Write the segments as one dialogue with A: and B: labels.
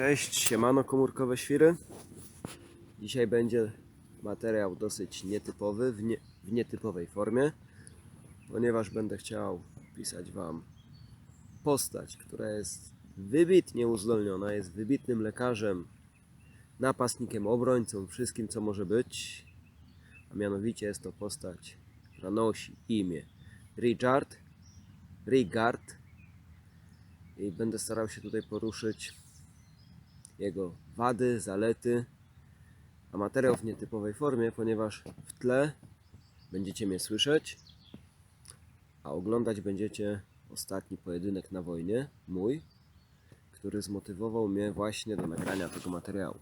A: Cześć, siemano komórkowe świry. Dzisiaj będzie materiał dosyć nietypowy, w, nie, w nietypowej formie, ponieważ będę chciał pisać Wam postać, która jest wybitnie uzdolniona, jest wybitnym lekarzem, napastnikiem, obrońcą, wszystkim co może być. A mianowicie jest to postać, która nosi imię Richard, Rigard i będę starał się tutaj poruszyć jego wady, zalety, a materiał w nietypowej formie, ponieważ w tle będziecie mnie słyszeć, a oglądać będziecie ostatni pojedynek na wojnie, mój, który zmotywował mnie właśnie do nagrania tego materiału.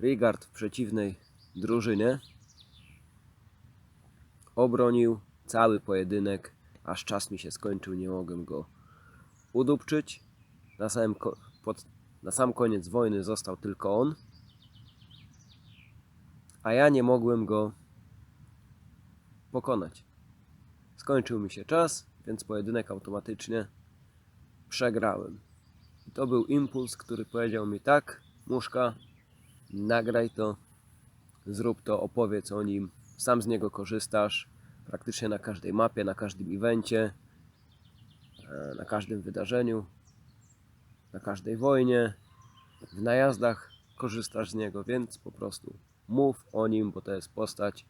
A: Rigard w przeciwnej drużynie obronił cały pojedynek, aż czas mi się skończył, nie mogłem go udupczyć. Na samym pod, na sam koniec wojny został tylko on, a ja nie mogłem go pokonać. Skończył mi się czas, więc pojedynek automatycznie przegrałem. I to był impuls, który powiedział mi tak, muszka, nagraj to, zrób to, opowiedz o nim, sam z niego korzystasz, praktycznie na każdej mapie, na każdym evencie, e, na każdym wydarzeniu, na każdej wojnie, w najazdach korzystasz z niego, więc po prostu mów o nim, bo to jest postać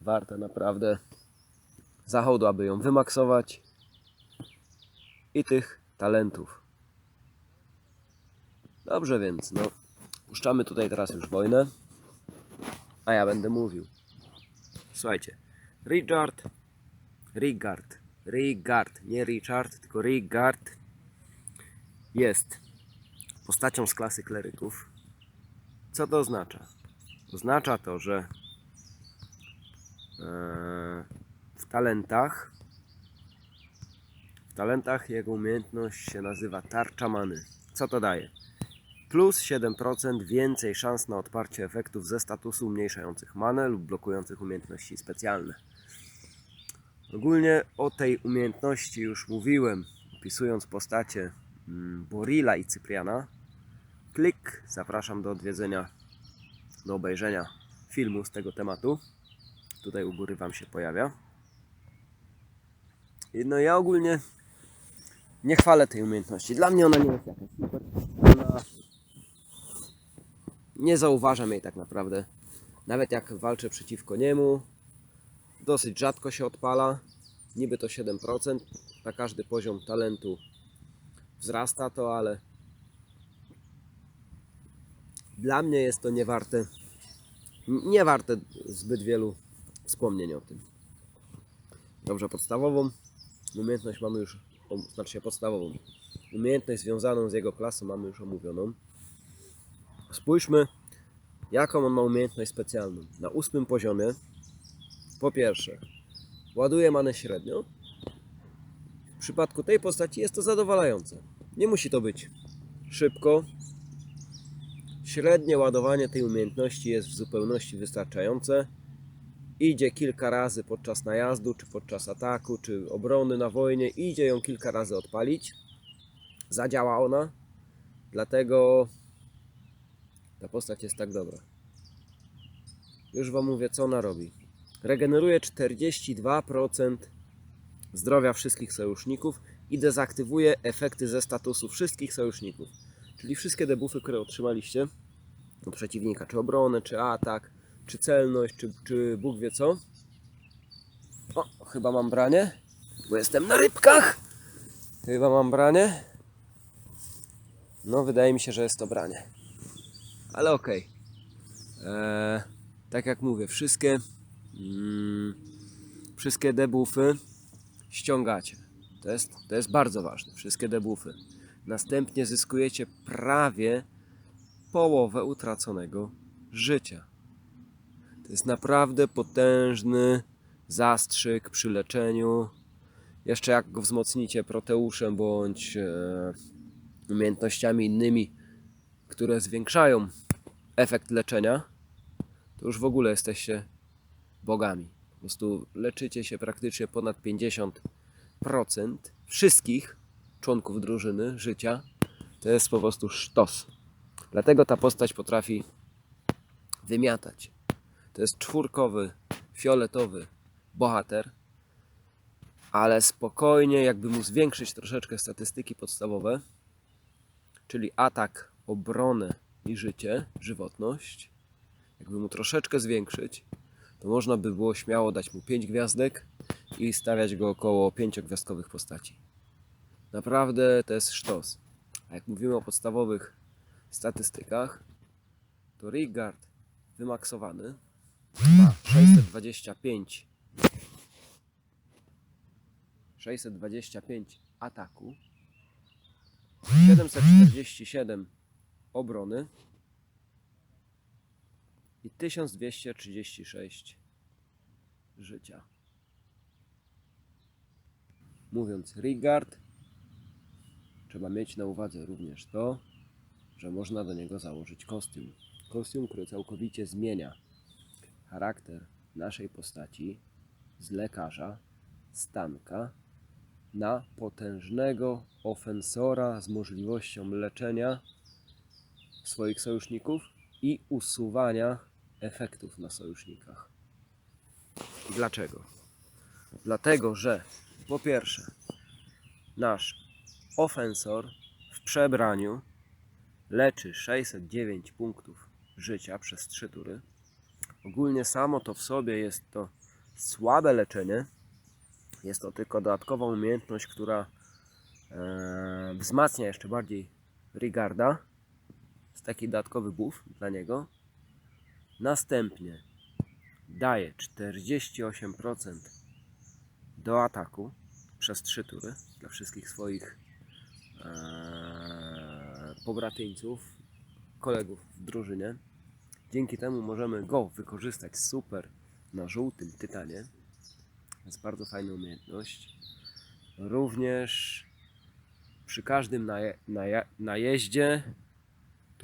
A: warta naprawdę zachodu, aby ją wymaksować i tych talentów. Dobrze więc, no, puszczamy tutaj teraz już wojnę, a ja będę mówił. Słuchajcie, Richard, Rigard, Rigard, nie Richard, tylko Rigard jest postacią z klasy kleryków. Co to oznacza? Oznacza to, że e, w talentach w talentach jego umiejętność się nazywa tarcza many. Co to daje? Plus 7% więcej szans na odparcie efektów ze statusu umniejszających manę lub blokujących umiejętności specjalne. Ogólnie o tej umiejętności już mówiłem, opisując postacie Borila i Cypriana. Klik, zapraszam do odwiedzenia, do obejrzenia filmu z tego tematu. Tutaj u góry Wam się pojawia. No ja ogólnie nie chwalę tej umiejętności. Dla mnie ona nie jest jakaś super. Ona... Nie zauważam jej tak naprawdę. Nawet jak walczę przeciwko niemu, dosyć rzadko się odpala. Niby to 7%. Na każdy poziom talentu wzrasta to, ale dla mnie jest to nie warte, nie warte zbyt wielu wspomnień o tym. Dobrze, podstawową umiejętność mamy już, znaczy się podstawową. Umiejętność związaną z jego klasą mamy już omówioną. Spójrzmy, jaką on ma umiejętność specjalną. Na ósmym poziomie, po pierwsze, ładuje manę średnio. Przypadku tej postaci jest to zadowalające. Nie musi to być szybko. Średnie ładowanie tej umiejętności jest w zupełności wystarczające. Idzie kilka razy podczas najazdu, czy podczas ataku, czy obrony na wojnie. Idzie ją kilka razy odpalić. Zadziała ona. Dlatego ta postać jest tak dobra. Już Wam mówię, co ona robi. Regeneruje 42% zdrowia wszystkich sojuszników i dezaktywuje efekty ze statusu wszystkich sojuszników. Czyli wszystkie debuffy, które otrzymaliście od przeciwnika, czy obronę, czy atak, czy celność, czy, czy Bóg wie co. O, chyba mam branie, bo jestem na rybkach. Chyba mam branie. No, wydaje mi się, że jest to branie. Ale okej. Eee, tak jak mówię, wszystkie mm, wszystkie debuffy ściągacie. To jest, to jest bardzo ważne. Wszystkie debuffy. Następnie zyskujecie prawie połowę utraconego życia. To jest naprawdę potężny zastrzyk przy leczeniu. Jeszcze jak go wzmocnicie proteuszem bądź e, umiejętnościami innymi, które zwiększają efekt leczenia, to już w ogóle jesteście bogami. Prostu leczycie się praktycznie ponad 50% wszystkich członków drużyny życia To jest po prostu sztos. Dlatego ta postać potrafi wymiatać. To jest czwórkowy, fioletowy bohater, ale spokojnie, jakby mu zwiększyć troszeczkę statystyki podstawowe, czyli atak, obronę i życie, żywotność, jakby mu troszeczkę zwiększyć, to można by było śmiało dać mu 5 gwiazdek i stawiać go około 5-gwiazdkowych postaci. Naprawdę to jest sztos. A jak mówimy o podstawowych statystykach, to Rigard wymaksowany ma 625 625 ataku 747 obrony i 1236 życia. Mówiąc Rigard, trzeba mieć na uwadze również to, że można do niego założyć kostium. Kostium, który całkowicie zmienia charakter naszej postaci z lekarza, stanka, na potężnego ofensora z możliwością leczenia swoich sojuszników i usuwania efektów na sojusznikach. Dlaczego? Dlatego, że po pierwsze, nasz ofensor w przebraniu leczy 609 punktów życia przez 3 tury. Ogólnie samo to w sobie jest to słabe leczenie. Jest to tylko dodatkowa umiejętność, która e, wzmacnia jeszcze bardziej Rigarda. Jest taki dodatkowy buff dla niego. Następnie daje 48% do ataku przez 3 tury dla wszystkich swoich e, pobratyńców, kolegów w drużynie. Dzięki temu możemy go wykorzystać super na żółtym tytanie. Jest bardzo fajna umiejętność. Również przy każdym naje, naje, najeździe,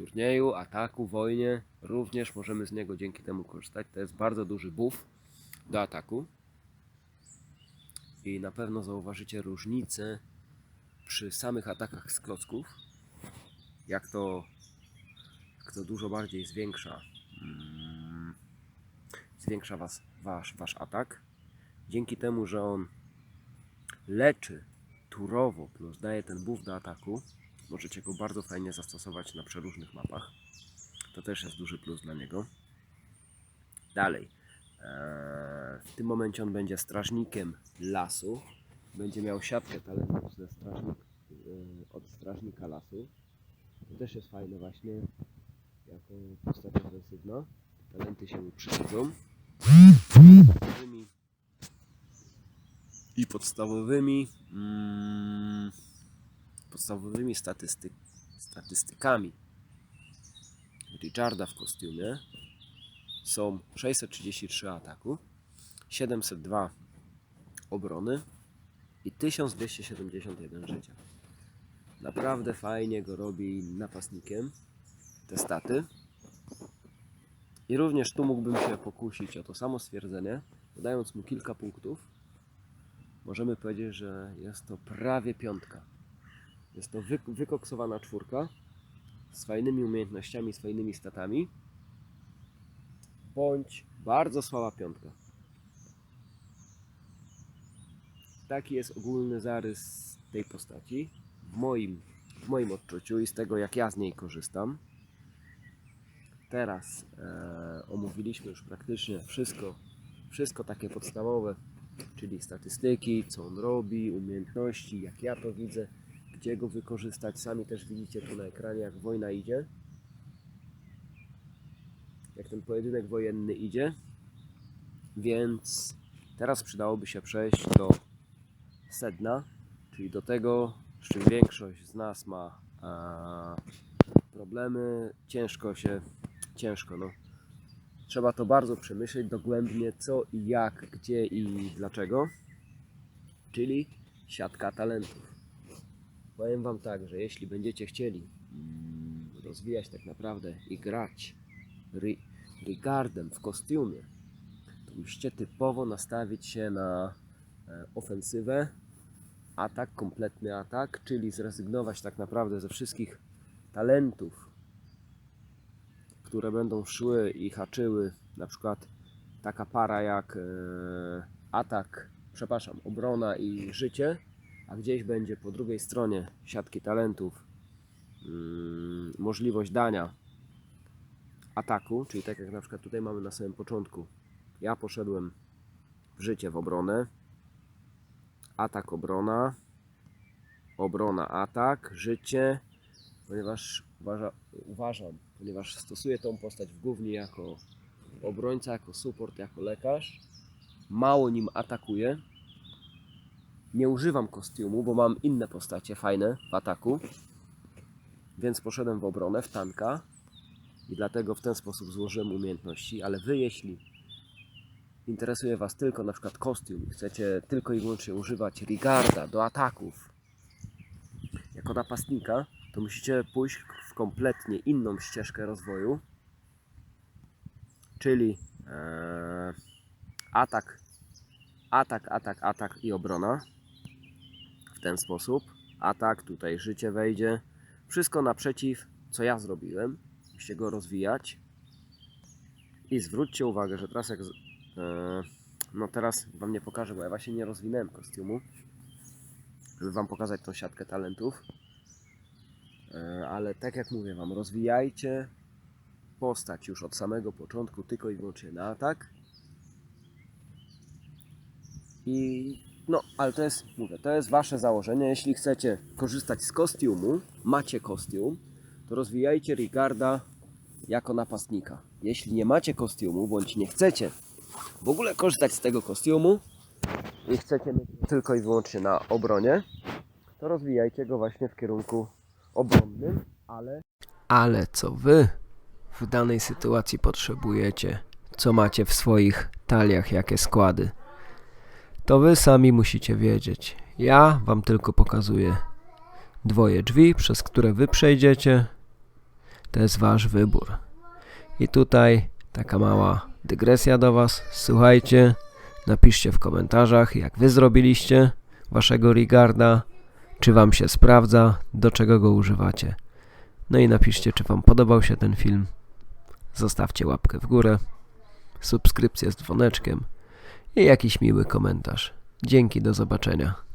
A: turnieju, ataku, wojnie, również możemy z niego dzięki temu korzystać. To jest bardzo duży buff do ataku. I na pewno zauważycie różnicę przy samych atakach z klocków. Jak to, jak to dużo bardziej zwiększa, mm, zwiększa was, wasz, wasz atak. Dzięki temu, że on leczy turowo plus daje ten buff do ataku, możecie go bardzo fajnie zastosować na przeróżnych mapach. To też jest duży plus dla niego. Dalej. Eee, w tym momencie on będzie strażnikiem lasu. Będzie miał siatkę talentów ze strażnik, e, od strażnika lasu. To też jest fajne właśnie jako postać ofensywna. Talenty się przydadzą. I podstawowymi mm, podstawowymi statystyk, statystykami Richarda w kostiumie są 633 ataku, 702 obrony i 1271 życia. Naprawdę fajnie go robi napastnikiem te staty. I również tu mógłbym się pokusić o to samo stwierdzenie, dodając mu kilka punktów. Możemy powiedzieć, że jest to prawie piątka. Jest to wy, wykoksowana czwórka z fajnymi umiejętnościami, z fajnymi statami, bądź bardzo słaba piątka. Taki jest ogólny zarys tej postaci w moim, w moim odczuciu i z tego jak ja z niej korzystam. Teraz e, omówiliśmy już praktycznie wszystko, wszystko takie podstawowe, czyli statystyki, co on robi, umiejętności, jak ja to widzę, gdzie go wykorzystać. Sami też widzicie tu na ekranie, jak wojna idzie. Jak ten pojedynek wojenny idzie. Więc teraz przydałoby się przejść do sedna, czyli do tego, z czym większość z nas ma a, problemy. Ciężko się, ciężko no. Trzeba to bardzo przemyśleć dogłębnie, co i jak, gdzie i dlaczego. Czyli siatka talentów. Powiem Wam tak, że jeśli będziecie chcieli mm, rozwijać tak naprawdę i grać ri, Rigardem w kostiumie, to musicie typowo nastawić się na e, ofensywę, atak, kompletny atak, czyli zrezygnować tak naprawdę ze wszystkich talentów, które będą szły i haczyły, na przykład taka para jak e, atak, przepraszam, obrona i życie, a gdzieś będzie po drugiej stronie siatki talentów mm, możliwość dania ataku, czyli tak jak na przykład tutaj mamy na samym początku. Ja poszedłem w życie w obronę, atak, obrona, obrona, atak, życie, ponieważ uważa, uważam, ponieważ stosuję tą postać w głównie jako obrońca, jako support, jako lekarz. Mało nim atakuję. Nie używam kostiumu, bo mam inne postacie fajne w ataku. Więc poszedłem w obronę, w tanka. I dlatego w ten sposób złożyłem umiejętności. Ale wy, jeśli interesuje was tylko na przykład kostium, i chcecie tylko i wyłącznie używać Rigarda do ataków jako napastnika, to musicie pójść w kompletnie inną ścieżkę rozwoju, czyli e, atak, atak, atak, atak i obrona. W ten sposób. Atak, tutaj życie wejdzie. Wszystko naprzeciw, co ja zrobiłem. Musicie go rozwijać. I zwróćcie uwagę, że teraz jak. z- E, no teraz wam nie pokażę, bo ja właśnie nie rozwinąłem kostiumu. Żeby wam pokazać tą siatkę talentów. E, ale tak jak mówię wam, rozwijajcie postać już od samego początku, tylko i wyłącznie na atak. I no, ale to jest, mówię, to jest wasze założenie. Jeśli chcecie korzystać z kostiumu, macie kostium, to rozwijajcie Rigarda jako napastnika. Jeśli nie macie kostiumu, bądź nie chcecie w ogóle korzystać z tego kostiumu i chcecie tylko i wyłącznie na obronie, to rozwijajcie go właśnie w kierunku obronnym, ale
B: Ale co wy w danej sytuacji potrzebujecie, co macie w swoich taliach, jakie składy, to wy sami musicie wiedzieć. Ja wam tylko pokazuję dwoje drzwi, przez które wy przejdziecie. To jest wasz wybór. I tutaj taka mała dygresja do was. Słuchajcie, napiszcie w komentarzach, jak wy zrobiliście waszego Rigarda, czy wam się sprawdza, do czego go używacie. No i napiszcie, czy Wam podobał się ten film. Zostawcie łapkę w górę, subskrypcję z dzwoneczkiem i jakiś miły komentarz. Dzięki, do zobaczenia.